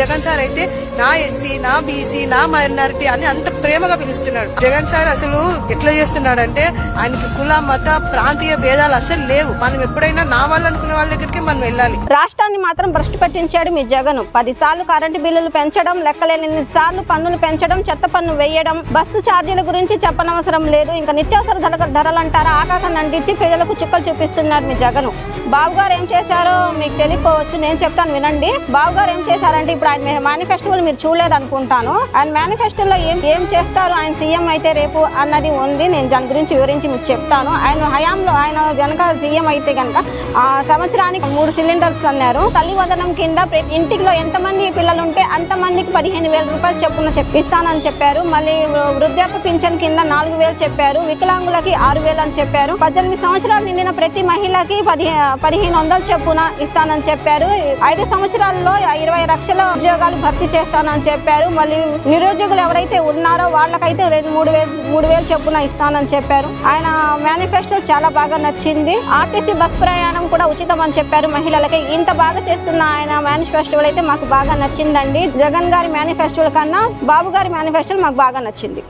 Jagan sir అయితే నా SC నా బీసీ నా మైనారిటీ అని అంత ప్రేమగా పిలుస్తున్నాడు. జగన్ సార్ అసలు ఎట్లా చేస్తున్నాడంటే ఆయనకి కుల మత ప్రాంతీయ భేదాలు అసలు లేవు. మనం ఎప్పుడైనా నా వాళ్ళు అనుకునే వాళ్ళ దగ్గరికి మనం వెళ్ళాలి. రాష్ట్రాన్ని మాత్రం భ్రష్టు పట్టించాడు మీ జగన్. పదిసార్లు కరెంటు బిల్లులు పెంచడం లెక్కలేని సార్లు పన్నులు పెంచడం చెత్త పన్ను వేయడం బస్సు ఛార్జీల గురించి చెప్పనవసరం లేదు. ఇంకా నిత్యావసర ధర ధరలు అంటారా ఆకాశాన్ని అంటించి ప్రజలకు చుక్కలు చూపిస్తున్నాడు మీ జగన్. బాబు గారు ఏం చేశారో మీకు తెలియకపోవచ్చు నేను చెప్తాను వినండి. బాబు గారు ఏం చేశారంటే ఇప్పుడు ఆయన మేనిఫెస్టోలు మీరు చూడలేదు అనుకుంటాను ఆయన మేనిఫెస్టోలో ఏం ఏం చేస్తారు ఆయన సీఎం అయితే రేపు అన్నది ఉంది. నేను దాని గురించి వివరించి మీకు చెప్తాను. ఆయన హయాంలో ఆయన కనుక సీఎం అయితే కనుక ఆ సంవత్సరానికి మూడు సిలిండర్స్ అన్నారు. తల్లివదనం కింద ప్రతి ఇంటిలో ఎంతమంది పిల్లలు ఉంటే అంతమందికి పదిహేను వేల రూపాయలు చెప్పున చెప్పిస్తానని చెప్పారు. మళ్ళీ వృద్ధాప్య పింఛన్ కింద నాలుగు వేలు చెప్పారు. వికలాంగులకి ఆరు వేలు అని చెప్పారు. పద్దెనిమిది సంవత్సరాలు నిండిన ప్రతి మహిళకి పదిహేను పదిహేను వందలు చెప్పున ఇస్తానని చెప్పారు. ఐదు సంవత్సరాల్లో ఇరవై లక్షల ఉద్యోగాలు భర్తీ చేస్తానని చెప్పారు. మళ్ళీ నిరుద్యోగులు ఎవరైతే ఉన్నారో వాళ్ళకైతే రెండు మూడు వేలు మూడు వేలు చొప్పున ఇస్తానని చెప్పారు. ఆయన మేనిఫెస్టో చాలా బాగా నచ్చింది. ఆర్టీసీ బస్ ప్రయాణం కూడా ఉచితం అని చెప్పారు మహిళలకి. ఇంత బాగా చేస్తున్న ఆయన మేనిఫెస్టో అయితే మాకు బాగా నచ్చిందండి. జగన్ గారి మేనిఫెస్టోల కన్నా బాబు గారి మేనిఫెస్టోలు మాకు బాగా నచ్చింది.